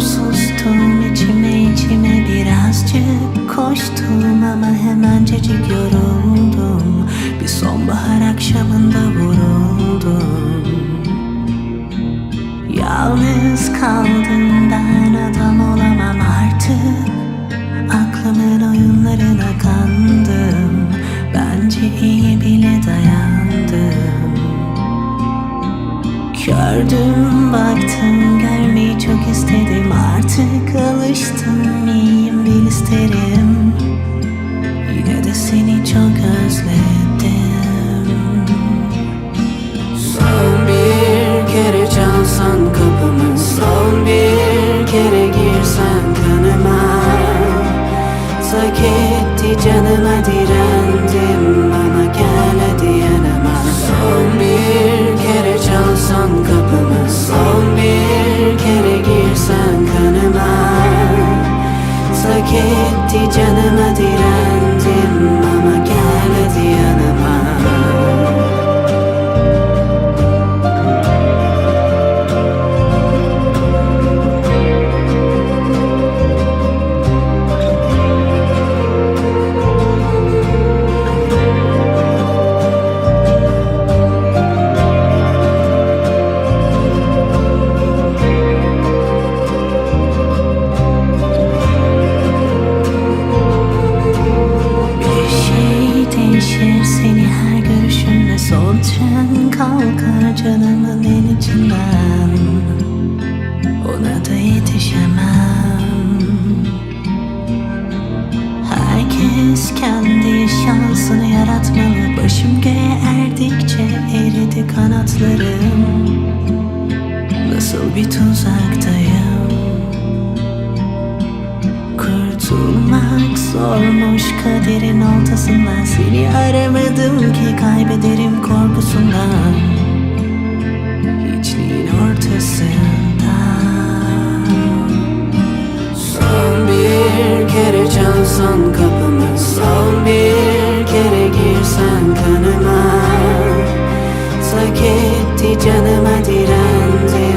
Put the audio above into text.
sustum içime içime birazcık koştum ama hemencecik yoruldum. Bir sonbahar akşamında vuruldum. Yalnız kaldım ben adam olamam artık. Aklımın oyunlarına kandım. Bence iyi bile dayan. Gördüm baktım görmeyi çok istedim. Artık alıştım iyiyim bil isterim. Yine de seni çok özledim. Son bir kere çalsan kapımı Son bir kere girsen kanıma. Tak etti canıma direndim Ama gel hadi yanıma. Son bir çalsan kapımı Son bir kere girsen kanıma. Tak etti canıma direndim canımın en içinden. Ona da yetişemem. Herkes kendi şansını yaratmalı. Başım göğe erdikçe eridi kanatlarım. Nasıl bir tuzaktayım? Kurtulmak zormuş kaderin ortasından. Seni aramadım ki kaybederim korkusundan Hadi canıma direndi.